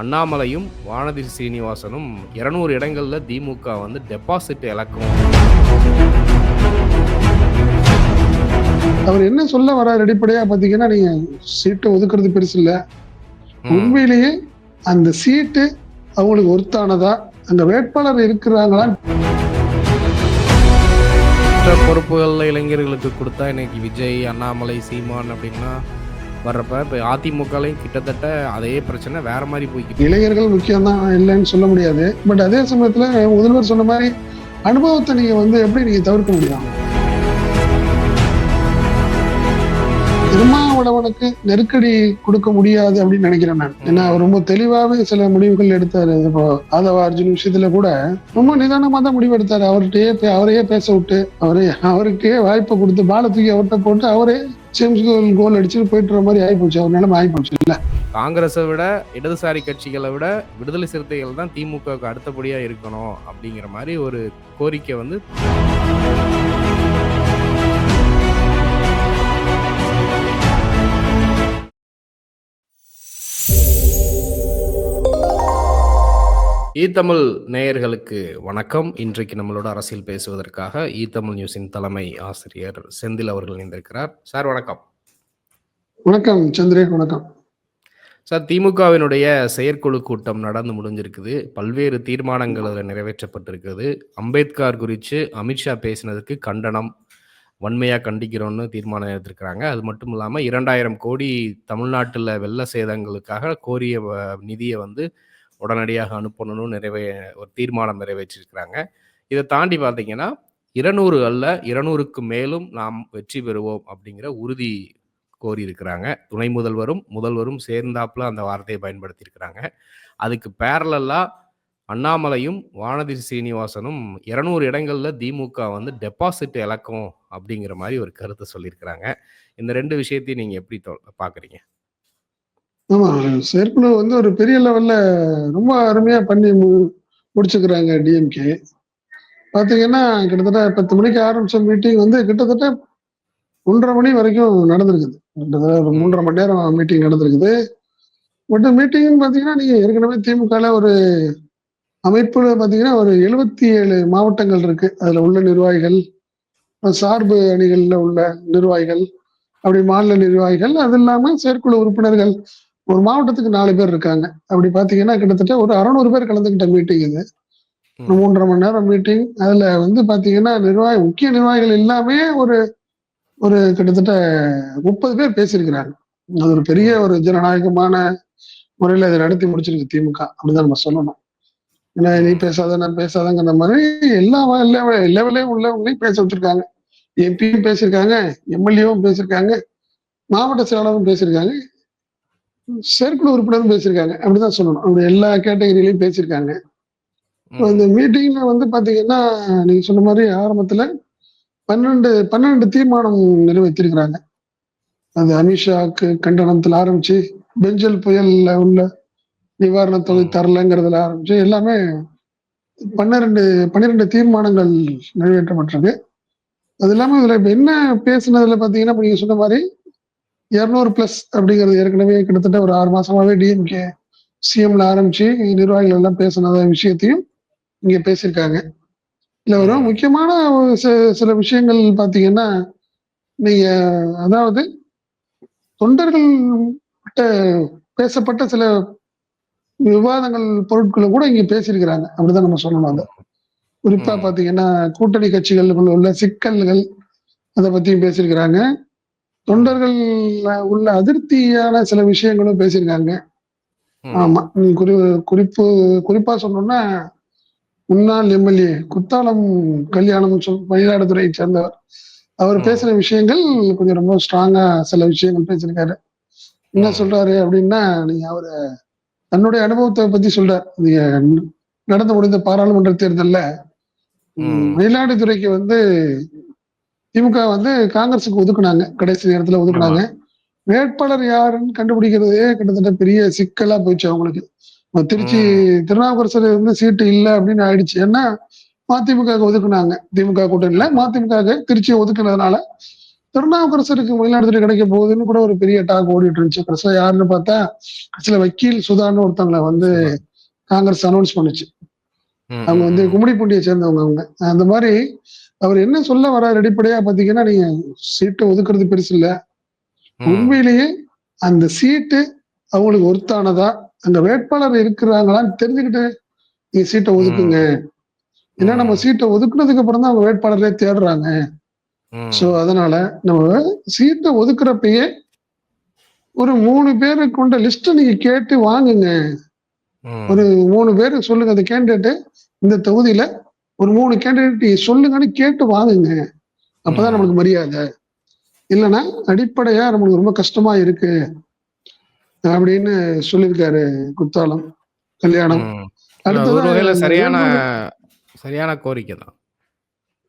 அண்ணாமலையும் வானதி சீனிவாசனும் இருநூறு இடங்கள்ல திமுக வந்து டெபாசிட் இழக்கும் அவர் என்ன சொல்ல வர அடிப்படையா பாத்தீங்கன்னா நீங்க சீட்டை ஒதுக்குறது பெருசு இல்ல. உண்மையிலேயே அந்த சீட்டு அவங்களுக்கு ஒருத்தானதா? அந்த வேட்பாளர் இருக்கிறாங்களா? மற்ற பொறுப்புகள் இளைஞர்களுக்கு கொடுத்தா இன்னைக்கு விஜய் அண்ணாமலை சீமான் அப்படின்னா வர்றப்ப இப்போ அதிமுகலையும் கிட்டத்தட்ட அதே பிரச்சனை வேற மாதிரி போய்க்கிட்டு இளைஞர்கள் முக்கியம் தான் இல்லைன்னு சொல்ல முடியாது. பட் அதே சமயத்துல முதல்வர் சொன்ன மாதிரி அனுபவத்தை நீங்க வந்து எப்படி நீங்க தவிர்க்க முடியும்? திருமாவளவனுக்கு நெருக்கடி கொடுக்க முடியாது அப்படின்னு நினைக்கிறேன் நான். ஏன்னா அவர் ரொம்ப தெளிவாவே சில முடிவுகள் எடுத்தாரு. இப்போ ஆதவ அர்ஜுன் விஷயத்துல கூட ரொம்ப நிதானமா தான் முடிவு எடுத்தாரு அவர்கிட்டயே அவரையே பேச விட்டு அவரே அவருக்கே வாய்ப்பை கொடுத்து பால தூக்கி அவர்கிட்ட போட்டு அவரே சேம்ஸ் கோல் கோல் அடிச்சுட்டு போயிட்டுற மாதிரி ஆகிப்போச்சு அவர் நிலைமை ஆகிப்போச்சு இல்லை? காங்கிரஸை விட இடதுசாரி கட்சிகளை விட விடுதலை சிறுத்தைகள் தான் திமுகவுக்கு அடுத்தபடியாக இருக்கணும் அப்படிங்கிற மாதிரி ஒரு கோரிக்கை வந்து ஈத்தமிழ் நேயர்களுக்கு வணக்கம். இன்றைக்கு நம்மளோட அரசியல் பேசுவதற்காக ஈத்தமிழ் நியூஸின் தலைமை ஆசிரியர் செந்தில் அவர்கள் இணைந்திருக்கிறார். சார் வணக்கம். வணக்கம் சந்திரன் வணக்கம். சார் திமுகவினுடைய செயற்குழு கூட்டம் நடந்து முடிஞ்சிருக்குது. பல்வேறு தீர்மானங்கள் அதில் நிறைவேற்றப்பட்டிருக்குது அம்பேத்கர் குறித்து அமித்ஷா பேசினதுக்கு கண்டனம் வன்மையாக கண்டிக்கிறோம்னு தீர்மானம் எடுத்திருக்கிறாங்க. அது மட்டும் இல்லாமல் இரண்டாயிரம் கோடி தமிழ்நாட்டில் வெள்ள சேதங்களுக்காக கோரிய நிதியை வந்து உடனடியாக அனுப்பணும்னு நிறைவே ஒரு தீர்மானம் நிறைவேற்றிருக்கிறாங்க. இதை தாண்டி பார்த்தீங்கன்னா இருநூறு அல்ல இருநூறுக்கு மேலும் நாம் வெற்றி பெறுவோம் அப்படிங்கிற உறுதி கோரியிருக்கிறாங்க. துணை முதல்வரும் முதல்வரும் சேர்ந்தாப்புல அந்த வார்த்தையை பயன்படுத்தியிருக்கிறாங்க. அதுக்கு பேரலா அண்ணாமலையும் வானதி சீனிவாசனும் இரநூறு இடங்களில் திமுக வந்து டெபாசிட் இழக்கும் அப்படிங்கிற மாதிரி ஒரு கருத்தை சொல்லியிருக்கிறாங்க. இந்த ரெண்டு விஷயத்தையும் நீங்கள் எப்படி தொ- பார்க்குறீங்க? ஆமா செயற்குழு வந்து ஒரு பெரிய லெவல்ல ரொம்ப அருமையா பண்ணி முடிச்சுக்கிறாங்க டிஎம்கே பாத்தீங்கன்னா கிட்டத்தட்ட பத்து மணிக்கு ஆரம்பிச்ச மீட்டிங் வந்து கிட்டத்தட்ட ஒன்றரை மணி வரைக்கும் நடந்திருக்குது. கிட்டத்தட்ட ஒரு மூன்றரை மணி நேரம் மீட்டிங் நடந்திருக்குது. பட் மீட்டிங் பாத்தீங்கன்னா நீங்க ஏற்கனவே திமுகல ஒரு அமைப்புல பாத்தீங்கன்னா ஒரு எழுபத்தி ஏழு மாவட்டங்கள் இருக்கு. அதுல உள்ள நிர்வாகிகள் சார்பு அணிகள்ல உள்ள நிர்வாகிகள் அப்படி மாநில நிர்வாகிகள் அது இல்லாம செயற்குழு உறுப்பினர்கள் ஒரு மாவட்டத்துக்கு நாலு பேர் இருக்காங்க. அப்படி பாத்தீங்கன்னா கிட்டத்தட்ட ஒரு அறநூறு பேர் கலந்துக்கிட்ட மீட்டிங் இது. மூன்றரை மணி நேரம் மீட்டிங் அதுல வந்து பாத்தீங்கன்னா நிர்வாகி முக்கிய நிர்வாகிகள் எல்லாமே ஒரு ஒரு கிட்டத்தட்ட முப்பது பேர் பேசியிருக்கிறாங்க. அது ஒரு பெரிய ஒரு ஜனநாயகமான முறையில அதை நடத்தி முடிச்சிருக்கு திமுக. அப்படிதான் நம்ம சொல்லணும். ஏன்னா நீ பேசாத நான் பேசாதங்கிற மாதிரி எல்லா லெவலையும் உள்ளவங்களையும் பேச வச்சிருக்காங்க. எம்பியும் பேசியிருக்காங்க எம்எல்ஏவும் பேசியிருக்காங்க மாவட்ட செயலாளரும் பேசியிருக்காங்க. செயற்குழு உறுப்பினரும் பேசியிருக்காங்க. அப்படிதான் சொல்லணும். அப்படி எல்லா கேட்டகரியிலையும் பேசியிருக்காங்க. இந்த மீட்டிங்ல வந்து பாத்தீங்கன்னா நீங்க சொன்ன மாதிரி ஆரம்பத்துல பன்னெண்டு பன்னெண்டு தீர்மானம் நிறைவேற்றிருக்கிறாங்க. அது அமித்ஷாக்கு கண்டனத்துல ஆரம்பிச்சு பெஞ்சல் புயல்ல உள்ள நிவாரணத் தொகை தரலங்கிறதுல ஆரம்பிச்சு எல்லாமே பன்னிரெண்டு பன்னிரெண்டு தீர்மானங்கள் நிறைவேற்றப்பட்டிருக்கு. அது இல்லாம இதுல இப்ப என்ன பேசுனதுல பாத்தீங்கன்னா இப்ப நீங்க சொன்ன மாதிரி இருநூறு பிளஸ் அப்படிங்கிறது ஏற்கனவே கிட்டத்தட்ட ஒரு ஆறு மாசமாவே டிஎம்கே சிஎம்ல ஆரம்பிச்சு நிர்வாகிகள் எல்லாம் பேசினத விஷயத்தையும் இங்க பேசியிருக்காங்க. இல்ல ஒரு முக்கியமான சில விஷயங்கள் பாத்தீங்கன்னா நீங்க அதாவது தொண்டர்கள் பேசப்பட்ட சில விவாதங்கள் பொருட்களை கூட இங்க பேசியிருக்கிறாங்க. அப்படிதான் நம்ம சொல்லணும் அதை. குறிப்பா. பாத்தீங்கன்னா கூட்டணி கட்சிகளுக்குள்ள உள்ள சிக்கல்கள் அதை பத்தியும் பேசியிருக்கிறாங்க. தொண்டர்கள் உள்ள அதிருப்தியான சில விஷயங்களும் பேசியிருக்காங்க. ஆமா குறி குறிப்பு குறிப்பா சொன்னோம்னா முன்னாள் எம்எல்ஏ குத்தாலம் கல்யாணம் சொல் மயிலாடுதுறையை சேர்ந்தவர் அவர். பேசின விஷயங்கள் கொஞ்சம் ரொம்ப ஸ்ட்ராங்கா சில விஷயங்கள் பேசியிருக்காரு என்ன. சொல்றாரு அப்படின்னா நீங்க அவரு தன்னுடைய அனுபவத்தை பத்தி சொல்றார் நீங்க நடந்து முடிந்த பாராளுமன்ற தேர்தல்ல. மயிலாடுதுறைக்கு வந்து திமுக வந்து காங்கிரஸுக்கு ஒதுக்குனாங்க. கடைசி நேரத்துல ஒதுக்குனாங்க. வேட்பாளர் யாருன்னு கண்டுபிடிக்கிறதே கிட்டத்தட்ட பெரிய சிக்கலா போச்சு அவங்களுக்கு. திருச்சி திருநாவுக்கரசர் வந்து சீட்டு இல்ல அப்படின்னு ஆயிடுச்சு. ஏன்னா மதிமுக ஒதுக்குனாங்க. திமுக கூட்டணியில மதிமுக திருச்சியை ஒதுக்குனதுனால திருநாவுக்கரசருக்கு மயிலாடுதுறை கிடைக்க போகுதுன்னு கூட ஒரு பெரிய டாக் ஓடிட்டு இருந்துச்சு. கடைசியில் யாருன்னு பார்த்தா கடைசியில் வக்கீல் சுதான்னு ஒருத்தவங்களை வந்து காங்கிரஸ் அனௌன்ஸ் பண்ணுச்சு. அவங்க வந்து கும்மிடிப்பூண்டியை சேர்ந்தவங்க அவங்க. அந்த மாதிரி அவர் என்ன சொல்ல வர அடிப்படையா பாத்தீங்கன்னா நீங்க சீட்டை ஒதுக்குறது பெருசு இல்ல. உண்மையிலேயே அந்த சீட்டு அவங்களுக்கு ஒருத்தானதா? அங்க வேட்பாளர் இருக்கிறாங்களான்னு தெரிஞ்சுக்கிட்டு நீங்க சீட்டை ஒதுக்குங்க. ஏன்னா நம்ம சீட்டை ஒதுக்குனதுக்கு அப்புறம் தான் அவங்க வேட்பாளரே தேடுறாங்க. சோ அதனால நம்ம சீட்டை ஒதுக்குறப்பயே ஒரு மூணு பேரை கொண்ட லிஸ்ட்டை நீங்க கேட்டு வாங்குங்க. ஒரு மூணு பேர் சொல்லுங்க அந்த கேண்டிடேட் இந்த தொகுதியில ஒரு மூணு கேண்டிடேட் சொல்லுங்கன்னு கேட்டு வாங்குங்க. அப்பதான். நம்மளுக்கு மரியாதை. இல்லைன்னா அடிப்படையா நம்மளுக்கு ரொம்ப கஷ்டமா இருக்கு. அப்படின்னு சொல்லியிருக்காரு குத்தாலம் கல்யாணம். அடுத்தது சரியான சரியான கோரிக்கை தான்.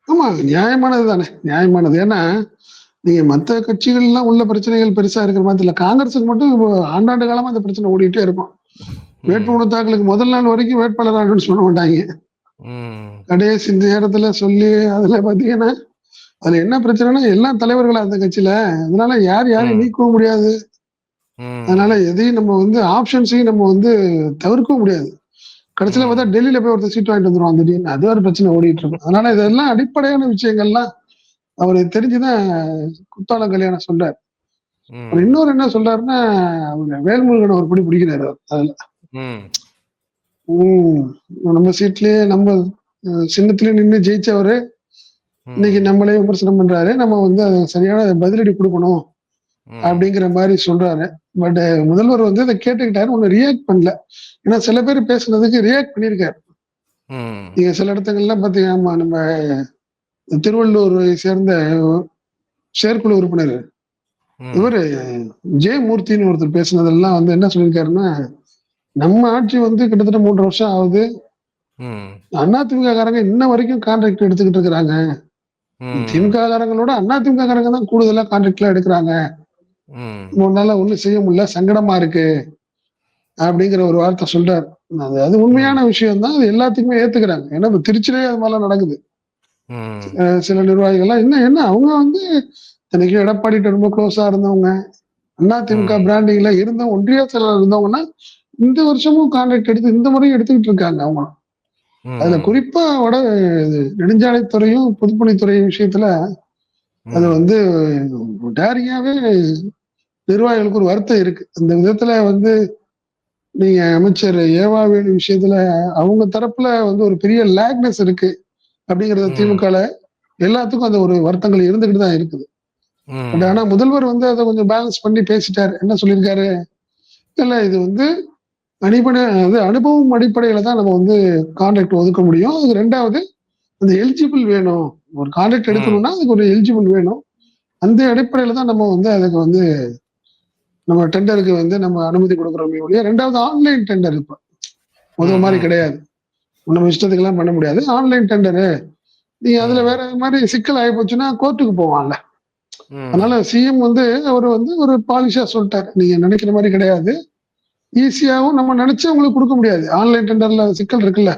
ஆமா நியாயமானது தானே. நியாயமானது. ஏன்னா நீங்க மத்த கட்சிகள் எல்லாம் உள்ள பிரச்சனைகள் பெருசா இருக்கிற மாதிரி இல்ல. காங்கிரஸுக்கு மட்டும் ஆண்டாண்டு காலமா அந்த பிரச்சனை ஓடிட்டே இருக்கும். வேட்புமனு தாக்கலுக்கு முதல் நாள் வரைக்கும் வேட்பாளர் ஆகணும்னு சொல்ல மாட்டாங்க. கடைசி இந்த நேரத்துல சொல்லி அதுல பாத்தீங்கன்னா அதுல என்ன பிரச்சனைனா எல்லாம் தலைவர்களா அந்த கட்சியில அதனால யார் யாரையும். நீக்கவும் முடியாது. அதனால எதையும் நம்ம வந்து ஆப்ஷன்ஸையும் நம்ம வந்து தவிர்க்கவும் முடியாது. கடைசியில. பார்த்தா டெல்லியில போய் ஒருத்தர் சீட் வாங்கிட்டு வந்துருவான் திடீர்னு. அது ஒரு பிரச்சனை ஓடிட்டு இருக்கும். அதனால இதெல்லாம் அடிப்படையான விஷயங்கள்லாம் அவருக்கு தெரிஞ்சுதான் குத்தால கல்யாணம் சொல்றாரு. அவர் இன்னொரு என்ன சொல்றாருன்னா அவர் வேல்முருகன் ஒரு படி பிடிக்கிறாரு அவர் அதுல. உம் நம்ம சீட்லயே நம்ம சின்னத்திலயே நின்று ஜெயிச்சவரு இன்னைக்கு நம்மளே விமர்சனம் பண்றாரு. நம்ம வந்து சரியான பதிலடி கொடுக்கணும் அப்படிங்கிற மாதிரி சொல்றாரு. பட் முதல்வர் வந்து அதை கேட்டுக்கிட்டாரு ஒன்னும் ரியாக்ட் பண்ணல. ஏன்னா சில பேர் பேசுனதுக்கு ரியாக்ட் பண்ணியிருக்காரு. ம், நீங்க சில இடத்துங்கள்லாம் பாத்தீங்கன்னா நம்ம திருவள்ளூரை சேர்ந்த செயற்குழு உறுப்பினர் இவரு ஜெயமூர்த்தின்னு ஒருத்தர் பேசுனதெல்லாம் வந்து என்ன சொல்லியிருக்காருன்னா நம்ம ஆட்சி வந்து கிட்டத்தட்ட மூன்று வருஷம் ஆகுது. அதிமுக காரங்க இன்ன வரைக்கும் கான்ட்ராக்ட் எடுத்துக்கிட்டு இருக்கிறாங்க. திமுக காரங்களோட அதிமுக காரங்க தான் கூடுதலா கான்ட்ராக்ட்ல எடுக்கிறாங்க. உன்னால ஒண்ணும் செய்ய முடியல சங்கடமா இருக்கு. அப்படிங்கிற ஒரு வார்த்தை சொல்றாரு. அது உண்மையான விஷயம் தான் அது எல்லாத்துக்குமே ஏத்துக்கிறாங்க. ஏன்னா இப்ப திருச்சியிலே அது மாதிரிலாம் நடக்குது. சில நிர்வாகிகள்லாம் என்ன என்ன அவங்க வந்து எனக்கு எடப்பாடிட்ட ரொம்ப க்ளோஸா இருந்தவங்க அதிமுக ம். பிராண்டிங்ல இருந்த ஒன்றிய செயலர் இருந்தவங்கன்னா இந்த வருஷமும் கான்ட்ராக்ட் எடுத்து இந்த முறையும் எடுத்துக்கிட்டு இருக்காங்க அவங்க. அதுல குறிப்பா வட நெடுஞ்சாலைத்துறையும் பொதுப்பணித்துறை விஷயத்துல அது வந்து டேரியாவே நிர்வாகிகளுக்கு ஒரு வருத்தம் இருக்கு. அந்த விதத்துல வந்து நீங்க அமைச்சர் ஏவாவேலு விஷயத்துல அவங்க தரப்புல வந்து ஒரு பெரிய லேக்னஸ் இருக்கு அப்படிங்கறது. திமுகல எல்லாத்துக்கும் அந்த ஒரு வருத்தங்கள் இருந்துகிட்டு தான் இருக்குது. பட் ஆனா முதல்வர் வந்து அதை கொஞ்சம் பேலன்ஸ் பண்ணி பேசிட்டாரு. என்ன சொல்லியிருக்காரு? இல்ல இது வந்து அடிப்படை அது அனுபவம் அடிப்படையில தான் நம்ம வந்து கான்ட்ராக்ட் ஒதுக்க முடியும். அது ரெண்டாவது அந்த எலிஜிபிள் வேணும். ஒரு கான்ட்ராக்ட். எடுக்கணும்னா அதுக்கு ஒரு எலிஜிபிள் வேணும். அந்த அடிப்படையில தான் நம்ம வந்து அதுக்கு வந்து நம்ம டெண்டருக்கு வந்து நம்ம அனுமதி கொடுக்குறோமே ஒழிய ரெண்டாவது ஆன்லைன் டெண்டர் இப்போ. முதல் மாதிரி. கிடையாது. நம்ம இஷ்டத்துக்கெல்லாம் பண்ண முடியாது. ஆன்லைன் டெண்டரு நீங்க அதுல. வேற மாதிரி சிக்கல் ஆகி போச்சுன்னா கோர்ட்டுக்கு போவான்ல. அதனால சிஎம் வந்து அவர் வந்து ஒரு பாலிஷா சொல்லிட்டாரு. நீங்க நினைக்கிற மாதிரி கிடையாது. ஈஸியாவும் நம்ம நினைச்சு உங்களுக்கு கொடுக்க முடியாது. ஆன்லைன் டெண்டர்ல சிக்கல் இருக்குல்ல.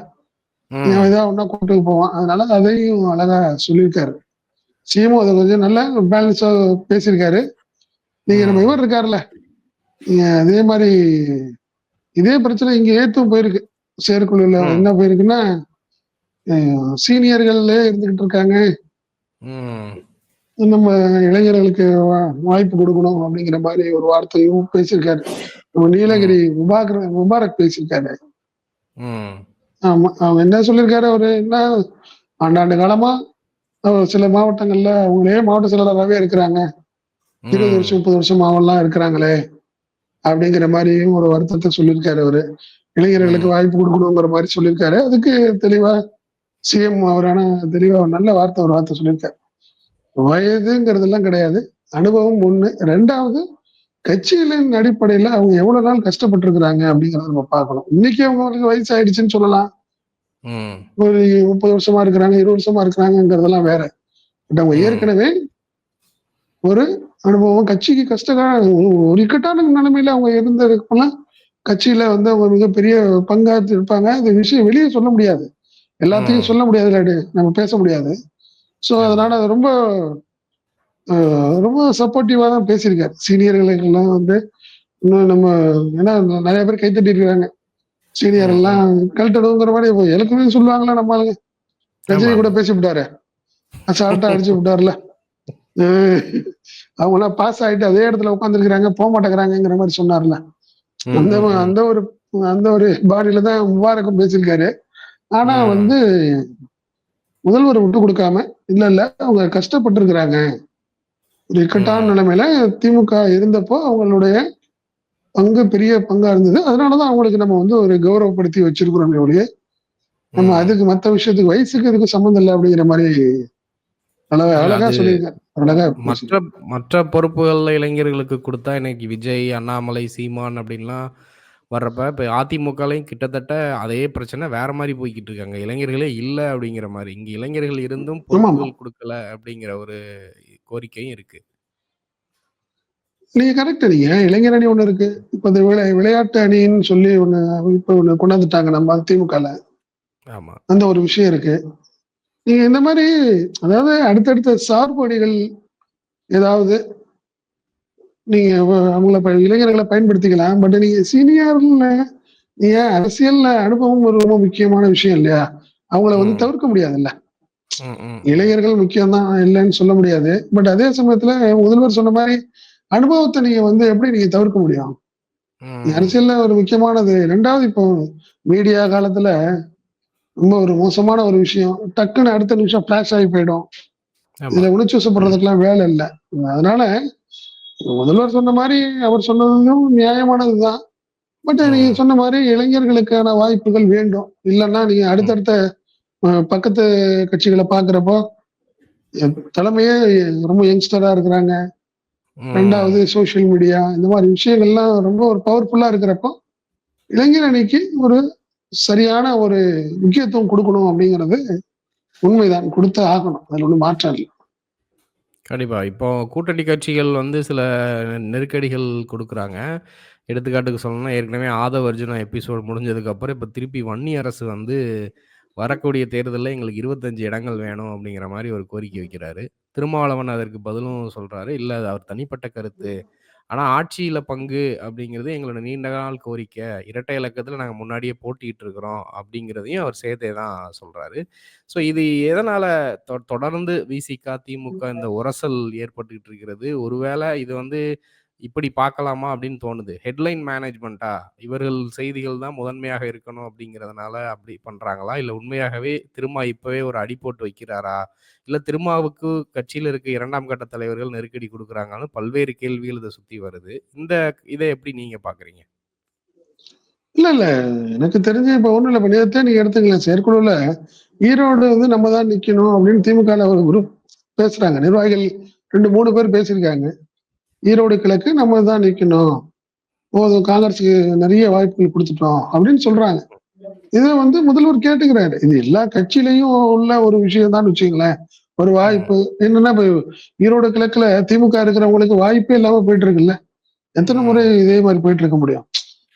ஏதாவது ஒன்னா கோர்ட்டுக்கு போவான். அதனால அதையும் அழகா சொல்லியிருக்காரு. சிஎமும் அதை கொஞ்சம் நல்லா பேலன்ஸா பேசியிருக்காரு. நீங்க நம்ம. இவர் இருக்காருல்ல. அதே மாதிரி இதே பிரச்சனை இங்க ஏத்தும் போயிருக்கு. செயற்குழுல. என்ன போயிருக்குன்னா சீனியர்கள்ல இருந்துகிட்டு இருக்காங்க. நம்ம இளைஞர்களுக்கு வாய்ப்பு கொடுக்கணும் அப்படிங்கிற மாதிரி ஒரு வார்த்தையும் பேசியிருக்காரு. நம்ம நீலகிரி முபாகர் முபாரக் பேசியிருக்காரு. ஆமா அவங்க என்ன சொல்லியிருக்காரு அவரு என்ன ஆண்டாண்டு காலமா சில மாவட்டங்கள்ல அவங்களே மாவட்ட செயலாளராகவே இருக்கிறாங்க. இருபது வருஷம் முப்பது வருஷம் மாவெல்லாம் இருக்கிறாங்களே அப்படிங்கிற மாதிரியும் ஒரு வருத்தத்தை சொல்லியிருக்காரு அவரு. இளைஞர்களுக்கு வாய்ப்பு கொடுக்கணுங்கிற மாதிரி சொல்லியிருக்காரு. அதுக்கு தெளிவா சிஎம் அவரான தெளிவா நல்ல வார்த்தை ஒரு வார்த்தை சொல்லியிருக்காரு. வயதுங்கிறதெல்லாம் கிடையாது. அனுபவம் ஒண்ணு. ரெண்டாவது கட்சிகளின் அடிப்படையில அவங்க எவ்வளவு நாள் கஷ்டப்பட்டு இருக்கிறாங்க அப்படிங்கறத நம்ம பார்க்கணும். இன்னைக்கு அவங்களுக்கு வயசு ஆயிடுச்சுன்னு சொல்லலாம் ஒரு முப்பது வருஷமா இருக்கிறாங்க இருபது வருஷமா இருக்கிறாங்கிறதெல்லாம் வேற. பட் அவங்க. ஏற்கனவே ஒரு அனுபவம் கட்சிக்கு கஷ்டகால ஒரு இக்கட்டான நிலைமையில அவங்க இருந்ததுக்கெல்லாம் கட்சியில வந்து அவங்க மிகப்பெரிய பங்காற்றி இருப்பாங்க இந்த விஷயம் வெளியே சொல்ல முடியாது. எல்லாத்தையும். சொல்ல முடியாது நம்ம பேச முடியாது. ஸோ ஆமா. அதனால அது ரொம்ப ரொம்ப சப்போர்ட்டிவா தான் பேசியிருக்காரு. சீனியர்களுக்கெல்லாம் வந்து இன்னும் நம்ம ஏன்னா நிறைய பேர் கைத்தட்டி இருக்காங்க சீனியர் எல்லாம் கழட்டணுங்கிற மாதிரி எனக்குமே சொல்லுவாங்களா நம்ம ஆளுங்க. ரஜினி கூட பேசி விட்டாரு. அசால்ட்டா அடிச்சு விட்டாருல. அவங்க எல்லாம் பாஸ் ஆயிட்டு அதே இடத்துல உட்காந்துருக்காங்க போக மாட்டேங்கிறாங்கிற மாதிரி சொன்னார்ல. அந்த. அந்த ஒரு அந்த ஒரு பாடியில தான் முபாரக்கும் பேசியிருக்காரு. ஆனா. வந்து முதல்வர் விட்டு கொடுக்காம இல்ல இல்ல அவங்க கஷ்டப்பட்டு இருக்கிறாங்க ஒரு இக்கட்டான. நிலைமையில திமுக இருந்தப்போ அவங்களுடைய பங்கு பெரிய பங்கா இருந்தது. அதனாலதான் அவங்களுக்கு நம்ம வந்து ஒரு கௌரவப்படுத்தி வச்சிருக்கிறோம் ஒழிய நம்ம. அதுக்கு மத்த விஷயத்துக்கு வயசுக்கு இதுக்கு சம்மந்தம் இல்லை அப்படிங்கிற மாதிரி அழகா சொல்லியிருக்காரு. மற்ற மற்ற பொறுப்புகள்ல இளைஞர்களுக்கு கொடுத்தா இன்னைக்கு விஜய் அண்ணாமலை சீமான் அப்படின்லாம் வர்றப்ப இப்போ அதிமுகலையும் கிட்டத்தட்ட அதே பிரச்சனை வேற மாதிரி போய்கிட்டு இருக்காங்க. இளைஞர்களே இல்லை அப்படிங்கிற மாதிரி. இங்க இளைஞர்கள் இருந்தும் பொறுப்புகள் கொடுக்கல அப்படிங்கிற ஒரு கோரிக்கையும் இருக்கு. நீங்க கரெக்ட் நீங்க. இளைஞர் அணி ஒண்ணு இருக்கு. இப்ப இந்த விளை விளையாட்டு அணின்னு சொல்லி ஒண்ணு இப்ப ஒண்ணு கொண்டாந்துட்டாங்க நம்ம திமுகல. ஆமா. அந்த ஒரு விஷயம் இருக்கு. நீங்க இந்த மாதிரி அதாவது அடுத்தடுத்த சார்பு அணிகள் ஏதாவது நீங்க அவங்கள இளைஞர்களை பயன்படுத்திக்கலாம். பட் நீங்க சீனியர்ல நீங்க அரசியல்ல அனுபவம் ஒரு ரொம்ப முக்கியமான விஷயம் இல்லையா? அவங்கள வந்து. தவிர்க்க முடியாதுல்ல. இளைஞர்கள் முக்கியம் தான் இல்லைன்னு சொல்ல முடியாது. பட் அதே சமயத்துல முதல்வர் சொன்ன மாதிரி அனுபவத்தை நீங்க வந்து எப்படி நீங்க தவிர்க்க முடியும். அரசியல்ல ஒரு முக்கியமானது. ரெண்டாவது இப்போ மீடியா காலத்துல ரொம்ப ஒரு மோசமான ஒரு விஷயம். டக்குன்னு அடுத்த நிமிஷம் பிளாஷ் ஆகி போயிடும். இதுல உணர்ச்சி வசப்படுறதுக்கெல்லாம் வேலை இல்லை. அதனால முதல்வர் சொன்ன மாதிரி அவர் சொன்னதும் நியாயமானதுதான். பட் நீங்க. சொன்ன மாதிரி இளைஞர்களுக்கான வாய்ப்புகள் வேண்டும். இல்லைன்னா நீங்க அடுத்தடுத்த பக்கத்து கட்சிகளை பாக்குறப்போ தலைமையே ரொம்ப யங்ஸ்டரா இருக்கிறாங்க. ரெண்டாவது சோஷியல் மீடியா இந்த மாதிரி விஷயங்கள்லாம் ரொம்ப ஒரு பவர்ஃபுல்லா இருக்கிறப்போ இளைஞர் அணிக்கு ஒரு சரியான ஒரு முக்கியத்துவம் கொடுக்கணும் அப்படிங்கிறது உண்மைதான் கொடுத்து ஆகணும் அதுல ஒன்றும் மாற்றம் இல்லை கண்டிப்பா. இப்போ கூட்டணி கட்சிகள் வந்து சில நெருக்கடிகள் குடுக்குறாங்க. எடுத்துக்காட்டுக்கு சொல்லணும்னா, ஏற்கனவே ஆதவ அர்ஜுனா எபிசோட் முடிஞ்சதுக்கப்புறம், இப்ப திருப்பி வன்னி அரசு வந்து வரக்கூடிய தேர்தல்ல எங்களுக்கு 25 இடங்கள் வேணும் அப்படிங்கிற மாரி ஒரு கோரிக்கை வைக்கிறாரு. திருமாவளவன் அதற்கு பதிலும் சொல்றாரு, இல்ல அது அவர் தனிப்பட்ட கருத்து. ஆனா ஆட்சியில பங்கு அப்படிங்கிறது எங்களோட நீண்ட நாள் கோரிக்கை. இரட்டை இலக்கத்துல நாங்க முன்னாடியே போட்டியிட்டு இருக்கிறோம் அப்படிங்கிறதையும் அவர் சேர்த்தே தான் சொல்றாரு. ஸோ இது எதனால தொ தொடர்ந்து விசிக, திமுக இந்த உரசல் ஏற்பட்டுக்கிட்டு இருக்கிறது? ஒருவேளை இது வந்து இப்படி பார்க்கலாமா அப்படின்னு தோணுது. ஹெட்லைன் மேனேஜ்மெண்ட்டா இவர்கள் செய்திகள் தான் முதன்மையாக இருக்கணும் அப்படிங்கிறதுனால அப்படி பண்ணுறாங்களா இல்லை உண்மையாகவே திருமா இப்போவே ஒரு அடி போட்டு வைக்கிறாரா? இல்லை திருமாவுக்கு கட்சியில் இருக்க இரண்டாம் கட்ட தலைவர்கள் நெருக்கடி கொடுக்குறாங்கன்னு பல்வேறு கேள்விகள் இதை சுற்றி வருது. இந்த இதை எப்படி நீங்கள் பார்க்குறீங்க? இல்லை இல்லை எனக்கு தெரிஞ்சு இப்போ ஒன்றும் இல்லை இப்போ நேத்தே நீங்கள் எடுத்துக்கலாம் செயற்குழுவில் ஈரோடு வந்து நம்ம தான் நிற்கணும் அப்படின்னு திமுக ஒரு குரூப் பேசுகிறாங்க நிர்வாகிகள் ரெண்டு மூணு பேர் பேசியிருக்காங்க ஈரோடு கிழக்கு நம்ம தான் நிற்கணும் போதும் காங்கிரஸுக்கு நிறைய வாய்ப்புகள் கொடுத்துட்டோம் அப்படின்னு சொல்றாங்க. இதை வந்து முதல்வர் கேட்டுக்கிறாரு. இது எல்லா கட்சியிலையும் உள்ள ஒரு விஷயம் தான் வச்சுங்களேன் ஒரு வாய்ப்பு. என்னன்னா இப்ப ஈரோடு கிழக்குல திமுக இருக்கிறவங்களுக்கு வாய்ப்பே இல்லாம போயிட்டு இருக்குல்ல. எத்தனை முறை இதே மாதிரி போயிட்டு இருக்க முடியும்?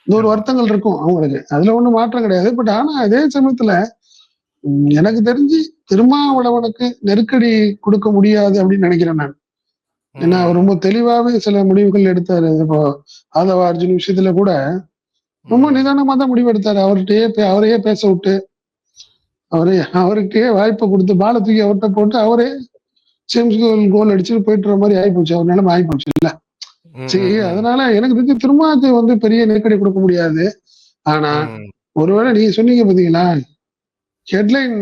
இந்த ஒரு வருத்தங்கள் இருக்கும் அவங்களுக்கு. அதுல ஒண்ணும் மாற்றம் கிடையாது. பட் ஆனா அதே சமயத்துல எனக்கு தெரிஞ்சு திருமாவளவனுக்கு நெருக்கடி கொடுக்க முடியாது அப்படின்னு நினைக்கிறேன் நான். ஏன்னா அவர் ரொம்ப தெளிவாவே சில முடிவுகள் எடுத்தாரு. இப்போ ஆதவ அர்ஜுன் விஷயத்துல கூட ரொம்ப. நிதானமா தான் முடிவு எடுத்தாரு. அவர்கிட்டயே அவரையே பேச விட்டு அவரே அவருக்கே வாய்ப்பை கொடுத்து பால தூக்கி அவர்கிட்ட போட்டு அவரே சேம்ஸ் கோல் கோல் அடிச்சுட்டு போயிட்டு மாதிரி ஆயிப்போச்சு. அவர் நிலைமை ஆயிப்போச்சு இல்ல. சரி. அதனால எனக்கு தெரிஞ்சு திருமாவுக்கு வந்து பெரிய நெருக்கடி கொடுக்க முடியாது. ஆனா ஒருவேளை நீங்க சொன்னீங்க பாத்தீங்களா? ஹெட்லைன்.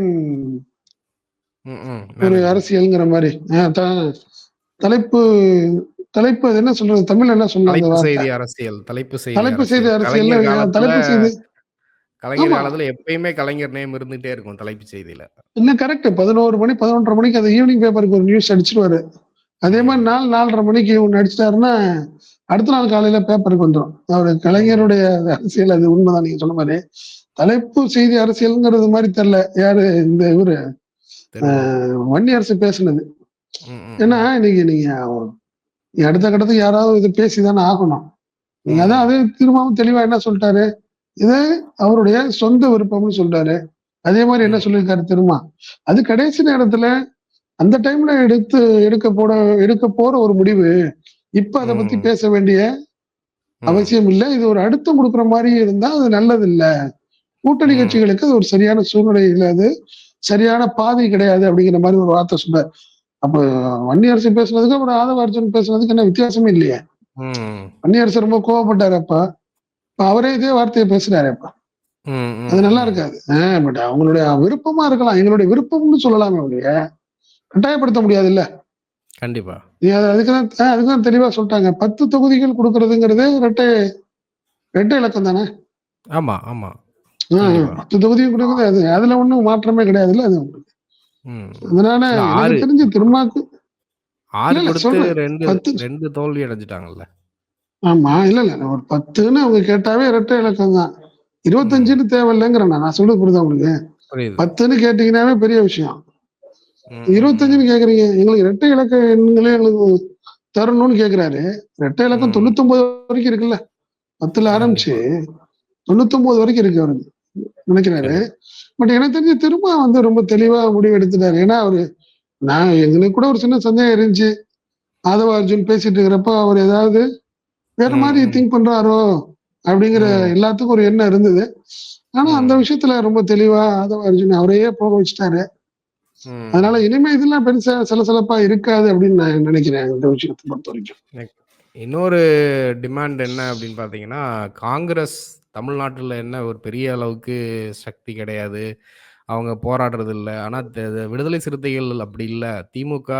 ஒரு. அரசியல்ங்கிற மாதிரி. தலைப்பு தலைப்பு என்ன சொல்றது தமிழ்ல என்ன வார்த்தை செய்தி அரசியல். தலைப்பு செய்தி தலைப்பு செய்தி அரசியல். தலைப்பு செய்தி கலைஞர் காலத்துல எப்பயுமே கலைஞர் நேம் இருந்துட்டே இருக்கும் தலைப்பு செய்தியில. இன்னும் கரெக்ட் பதினோரு மணி பதினொன்றரை மணிக்கு அது ஈவினிங் பேப்பருக்கு ஒரு நியூஸ் அடிச்சிருவாரு அதே மாதிரி. நாலு நாலரை மணிக்கு ஒன்று அடிச்சிட்டாருன்னா அடுத்த நாள் காலையில பேப்பருக்கு வந்துடும் அவரு. கலைஞருடைய அரசியல் அது உண்மைதான் நீங்க சொன்ன மாதிரி தலைப்பு செய்தி அரசியல்ங்கிறது மாதிரி தெரியல யாரு இந்த இவரு திருமா. அஹ், வன்னி அரசு பேசுனது ஏன்னா. இன்னைக்கு நீங்க அடுத்த கட்டத்துக்கு யாராவது இது பேசிதானே ஆகணும் நீங்க அதான். அது திரும்பவும் தெளிவா என்ன சொல்லிட்டாரு இது அவருடைய சொந்த விருப்பம்னு சொல்லிட்டாரு அதே மாதிரி என்ன. சொல்லியிருக்காரு திரும்ப அது கடைசி நேரத்துல அந்த டைம்ல எடுத்து எடுக்க போட எடுக்க போற ஒரு முடிவு இப்ப அதை பத்தி. பேச வேண்டிய. அவசியம் இல்ல இது ஒரு அழுத்தம் கொடுக்குற மாதிரி இருந்தா அது நல்லது இல்ல கூட்டணி. கட்சிகளுக்கு அது ஒரு சரியான சூழ்நிலை இல்ல அது சரியான பாதை கிடையாது அப்படிங்கிற மாதிரி ஒரு வார்த்தை சொன்னார் அப்ப வன்னியரசு பேசுனதுக்கு அப்புறம் ஆதவ அர்ஜுன் பேசுனதுக்கு என்ன வித்தியாசமே இல்லையே. வன்னியரசு ரொம்ப கோவப்பட்டாரு அப்ப இப்ப அவரே இதே வார்த்தையை பேசுறாரு அப்ப. அது நல்லா. இருக்காது பட் அவங்களுடைய விருப்பமா இருக்கலாம் எங்களுடைய விருப்பம்னு சொல்லலாமே ஒழிய கட்டாயப்படுத்த முடியாது இல்ல கண்டிப்பா. அதுக்குதான் அதுக்குதான் தெளிவா சொல்லிட்டாங்க பத்து தொகுதிகள் கொடுக்கறதுங்கிறது ரெட்டை ரெட்டை இலக்கம் தானே ஆமா, ஆமா. பத்து தொகுதியும் கொடுக்குறது அது அதுல ஒண்ணும் மாற்றமே கிடையாதுல்ல அது ம். அதனால ஆறு தெரிஞ்சு திருமாக்கு 6 இல்ல இல்ல கொடுத்து சொல்றேன் 2 பத்து 2 தோல்வி அடைஞ்சுட்டாங்கல்ல. ஆமா இல்ல இல்ல ஒரு பத்துன்னு அவங்க கேட்டாவே இரட்டை இலக்கம் தான். இருபத்தஞ்சுன்னு தேவையில்லைங்கிறேன் நான் சொல்றது புரியுதா உங்களுக்கு. பத்துன்னு கேட்டீங்கன்னாவே பெரிய விஷயம். இருபத்தஞ்சுன்னு கேக்குறீங்க எங்களுக்கு இரட்டை இலக்க எண்களே எங்களுக்கு தரணும்னு கேக்குறாரு இரட்டை இலக்கம் ம். தொண்ணூத்தொன்பது வரைக்கும் இருக்குல்ல பத்துல ஆரம்பிச்சு கண்டிப்பா. தொண்ணூத்தொன்பது வரைக்கும் இருக்கு அவருக்கு நினைக்கிறாரு. பட் எனக்கு தெரிஞ்சு திரும்ப வந்து ரொம்ப தெளிவா முடிவு எடுத்துட்டாரு ஏன்னா அவரு நான் எங்களுக்கு கூட ஒரு சின்ன சந்தேகம் இருந்துச்சு ஆதவ அர்ஜுன் பேசிட்டு இருக்கிறப்ப அவர் ஏதாவது வேற. மாதிரி. திங்க் பண்றாரோ அப்படிங்கிற. எல்லாத்துக்கும் ஒரு எண்ணம் இருந்தது ஆனா அந்த. விஷயத்துல ரொம்ப தெளிவா ஆதவ அர்ஜுன் அவரையே போக வச்சுட்டாரு அதனால. இனிமே இதெல்லாம் பெருசா சலசலப்பா இருக்காது அப்படின்னு நான் நினைக்கிறேன் இந்த விஷயத்தை பொறுத்த வரைக்கும் இன்னொரு டிமாண்ட் என்ன அப்படின்னு பார்த்தீங்கன்னா, காங்கிரஸ் தமிழ்நாட்டில் என்ன ஒரு பெரிய அளவுக்கு சக்தி கிடையாது. அவங்க போராடுறது இல்லை ஆனால் விடுதலை சிறுத்தைகள் அப்படி இல்லை திமுக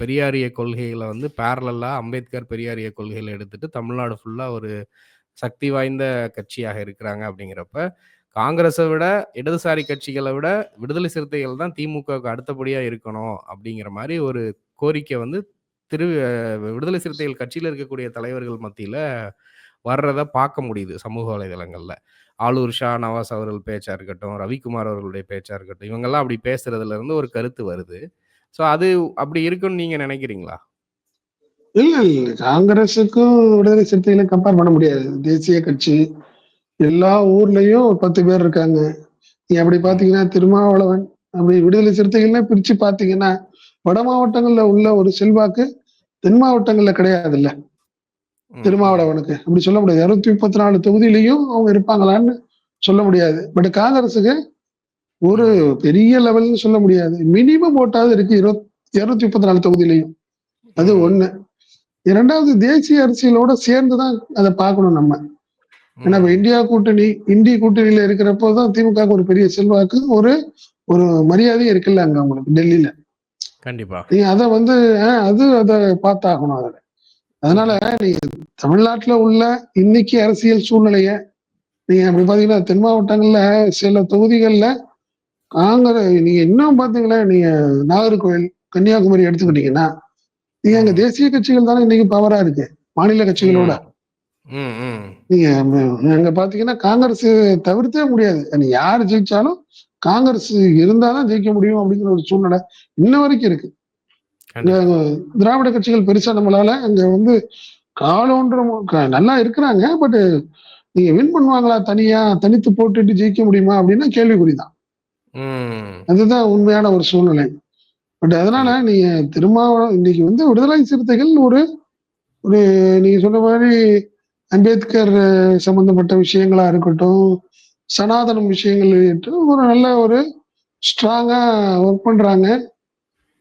பெரியாரிய கொள்கைகளை வந்து பேரலாக அம்பேத்கர் பெரியாரிய கொள்கைகளை எடுத்துட்டு தமிழ்நாடு ஃபுல்லாக ஒரு சக்தி வாய்ந்த கட்சியாக இருக்கிறாங்க அப்படிங்கிறப்ப, காங்கிரஸை விட, இடதுசாரி கட்சிகளை விட விடுதலை சிறுத்தைகள் தான் திமுகவுக்கு அடுத்தபடியாக இருக்கணும் அப்படிங்கிற மாதிரி ஒரு கோரிக்கை வந்து திரு விடுதலை சிறுத்தைகள் கட்சியில் இருக்கக்கூடிய தலைவர்கள் மத்தியில் வர்றத பார்க்க முடியுது சமூக வலைதளங்கள்ல. ஆளூர் ஷா நவாஸ் அவர்கள் பேச்சா இருக்கட்டும், ரவிக்குமார் அவர்களுடைய பேச்சா இருக்கட்டும், இவங்கலாம் அப்படி பேசுறதுல இருந்து ஒரு கருத்து வருது. ஸோ அது அப்படி இருக்குன்னு நீங்க நினைக்கிறீங்களா? இல்ல இல்ல காங்கிரஸுக்கும் விடுதலை சிறுத்தைகளையும் கம்பேர் பண்ண முடியாது தேசிய கட்சி எல்லா ஊர்லயும் பத்து பேர் இருக்காங்க நீங்க அப்படி. பாத்தீங்கன்னா திருமாவளவன் அப்படி விடுதலை சிறுத்தைகள்ல பிரிச்சு பாத்தீங்கன்னா வட மாவட்டங்கள்ல உள்ள ஒரு செல்வாக்கு தென் மாவட்டங்கள்ல கிடையாதுல்ல ம். ம். திருமாவளவனுக்கு. அப்படி சொல்ல முடியாது. இருநூத்தி முப்பத்தி நாலு தொகுதியிலையும் அவங்க இருப்பாங்களான்னு சொல்ல முடியாது. பட் காங்கிரஸுக்கு ஒரு. பெரிய லெவல்னு சொல்ல முடியாது. மினிமம் ஓட்டாவது இருக்கு. இருபத் இருநூத்தி முப்பத்தி நாலு தொகுதியிலையும். அது. ஒண்ணு. இரண்டாவது தேசிய அரசியலோட சேர்ந்துதான் அதை பார்க்கணும் நம்ம. ஏன்னா. இந்தியா கூட்டணி இந்திய கூட்டணியில இருக்கிறப்போ தான் திமுக ஒரு பெரிய செல்வாக்கு ஒரு ஒரு மரியாதையும் இருக்குல்ல அங்க அவங்களுக்கு டெல்லியில. கண்டிப்பா. நீங்க அதை வந்து அது அதை பார்த்தாகணும் அதுல. அதனால. நீங்க தமிழ்நாட்டுல உள்ள இன்னைக்கு அரசியல் சூழ்நிலைய நீங்க அப்படி பாத்தீங்கன்னா தென் மாவட்டங்கள்ல சில தொகுதிகள்ல காங்கிரஸ் நீங்க இன்னும் பாத்தீங்களா நீங்க நாகர்கோவில் கன்னியாகுமரி எடுத்துக்கிட்டீங்கன்னா நீங்க அங்க. தேசிய கட்சிகள் தானே இன்னைக்கு பவரா இருக்கு மாநில கட்சிகளோட. நீங்க அங்க பாத்தீங்கன்னா காங்கிரஸ் தவிர்த்தே முடியாது நீ யார் ஜெயிச்சாலும் காங்கிரஸ் இருந்தாதான் ஜெயிக்க முடியும் அப்படிங்கிற ஒரு சூழ்நிலை இன்ன வரைக்கும் இருக்கு. திராவிட கட்சிகள் பெருசா நம்மளால அங்க வந்து காலோன்ற நல்லா இருக்கிறாங்க பட் நீங்க வின் பண்ணுவாங்களா தனியா தனித்து போட்டுட்டு ஜெயிக்க முடியுமா அப்படின்னா கேள்விக்குறிதான். அதுதான் உண்மையான ஒரு சூழ்நிலை பட் அதனால. நீங்க திருமாவளவன் இன்னைக்கு வந்து விடுதலை சிறுத்தைகள் ஒரு ஒரு நீங்க சொன்ன மாதிரி அம்பேத்கர் சம்பந்தப்பட்ட விஷயங்களா இருக்கட்டும் சனாதனம் விஷயங்கள் ஒரு நல்ல ஒரு ஸ்ட்ராங்கா ஒர்க் பண்றாங்க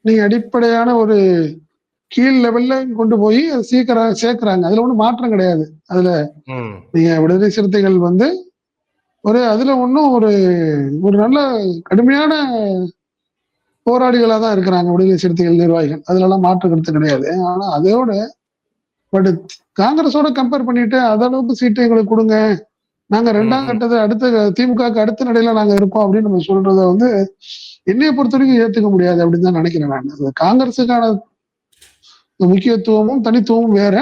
நீங்க அடிப்படையான ஒரு கீழ் லெவல்ல கொண்டு போய் சீக்கிரம் சேர்க்கறாங்க. அதுல ஒண்ணும் மாற்றம் கிடையாது. அதுல. நீங்க விடுதலை சிறுத்தைகள் வந்து ஒரு அதுல ஒன்றும் ஒரு ஒரு நல்ல கடுமையான போராளிகளா தான் இருக்கிறாங்க விடுதலை சிறுத்தைகள் நிர்வாகிகள். அதுலலாம் மாற்று கருத்து கிடையாது. ஆனா அதோட பட் காங்கிரஸோட கம்பேர் பண்ணிட்டு அந்த அளவுக்கு சீட்டு எங்களுக்கு கொடுங்க. நாங்க ரெண்டாம். கட்டத்தை அடுத்த திமுகக்கு அடுத்த நிலையில நாங்க இருக்கோம் அப்படின்னு நம்ம சொல்றத வந்து என்னைய பொறுத்த வரைக்கும் ஏத்துக்க முடியாது அப்படின்னு தான் நினைக்கிறேன் நான் அது காங்கிரஸுக்கான முக்கியத்துவமும் தனித்துவமும் வேற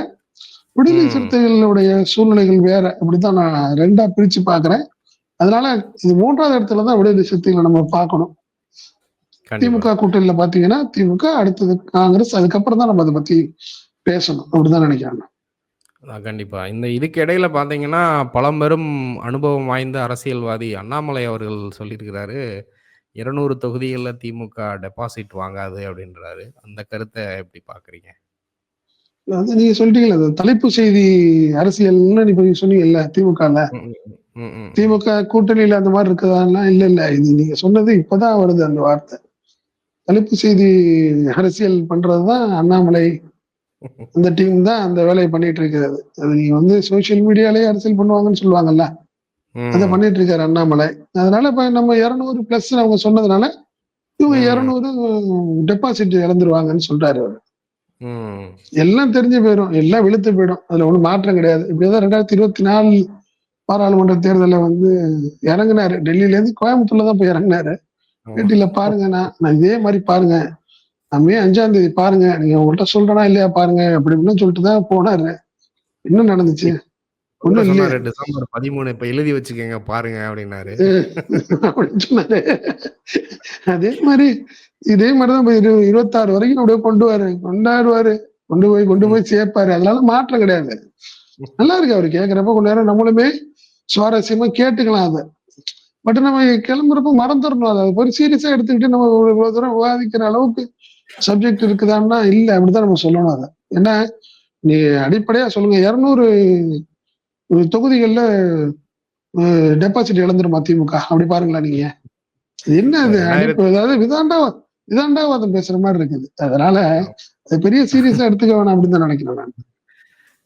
விடுதலை. சிறுத்தைகளுடைய சூழ்நிலைகள் வேற அப்படித்தான் நான் ரெண்டா பிரிச்சு பாக்குறேன் அதனால இது மூன்றாவது இடத்துல தான் விடுதலை சிறுத்தைகளை நம்ம பார்க்கணும். திமுக கூட்டணியில பாத்தீங்கன்னா திமுக அடுத்தது காங்கிரஸ் அதுக்கப்புறம் தான் நம்ம அதை பத்தி பேசணும் அப்படிதான் நினைக்கிறேன் நான். அ கண்டிப்பா. இந்த இதுக்கு இடையில பார்த்தீங்கன்னா, பழம்பெரும் அனுபவம் வாய்ந்த அரசியல்வாதி அண்ணாமலை அவர்கள் சொல்லியிருக்கிறாரு, 200 தொகுதிகள்ல திமுக டெபாசிட் வாங்காது அப்படின்றாரு. அந்த கருத்த எப்படி பார்க்குறீங்க? அது நீங்க சொல்லிட்டீங்கல்ல, அந்த தலைப்பு செய்தி அரசியல்னு இப்ப நீங்க சொன்னீங்கல்ல திமுகல. திமுக கூட்டணியில அந்த மாரி இருக்குதான்னா, இல்ல, இல்ல. இது நீங்க சொன்னது இப்பதான் வருது அந்த வார்த்தை. தலைப்பு செய்தி அரசியல் பண்றதுதான் அண்ணாமலை, அந்த டீம் தான் அந்த வேலைய பண்ணிட்டு இருக்கிறது. அது நீங்க வந்து சோசியல் மீடியாலயே அரசியல் பண்ணுவாங்கன்னு சொல்லுவாங்கல்ல. அத. பண்ணிட்டு இருக்காரு அண்ணாமலை. அதனால இப்ப நம்ம 200 பிளஸ் அவங்க சொன்னதுனால, இவங்க. 200 டெபாசிட் இழந்துருவாங்கன்னு சொல்றாரு அவரு. எல்லாம் தெரிஞ்சு போயிரும். எல்லாம் வெளுத்து போயிடும். அதுல ஒண்ணும் மாற்றம் கிடையாது. இப்படிதான் 2024 பாராளுமன்ற தேர்தல்ல வந்து இறங்குனாரு. டெல்லியில இருந்து கோயம்புத்தூர்ல தான் போய் இறங்குனாரு. பேட்டியில பாருங்க நான் இதே மாரி பாருங்க. மே 5ஆம் தேதி பாருங்க. நீங்க உங்கள்ட்ட சொல்றேனா இல்லையா பாருங்க. அப்படி இப்படின்னு சொல்லிட்டு தான் போனாரு. என்ன நடந்துச்சு? டிசம்பர் 13 இப்ப எழுதி வச்சுக்கங்க பாருங்க அப்படின்னாரு. அப்படின்னு சொன்னாரு. அதே மாரி இதே மாரி தான் இப்ப இரு 26 வரைக்கும் அப்படியே கொண்டு வாரு கொண்டாடுவாரு. கொண்டு போய் கொண்டு. போய் சேர்ப்பாரு. அதனால மாற்றம் கிடையாது. நல்லா இருக்கு அவரு கேட்கிறப்ப கொஞ்ச நேரம் நம்மளுமே சுவாரஸ்யமா கேட்டுக்கலாம் அத. பட் நம்ம கிளம்புறப்ப மறந்துரணும் அத. ஒரு சீரியஸா எடுத்துக்கிட்டு நம்ம இவ்வளவு தூரம் விவாதிக்கிற அளவுக்கு சப்ஜெக்ட் இருக்குதான்னா, இல்ல அப்படிதான் நம்ம சொல்லணும் அத. ஏன்னா, நீ அடிப்படையா சொல்லுங்க 200 தொகுதிகள்ல டெபாசிட் இழந்துருமா திமுக? அப்படி பாருங்களேன் நீங்க. என்ன இது? 2000 அடிப்பு அதாவது விதாண்டா விதாண்டாவாதம் பேசுற மாரி இருக்குது. அதனால அது பெரிய சீரியஸா எடுத்துக்க வேணாம் அப்படின்னு தான் நினைக்கிறேன் நான்.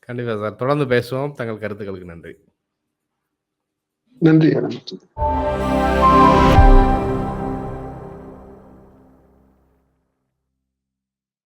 கண்டிப்பா சார். தொடர்ந்து பேசுவோம். தங்கள் கருத்துக்களுக்கு நன்றி. நன்றி.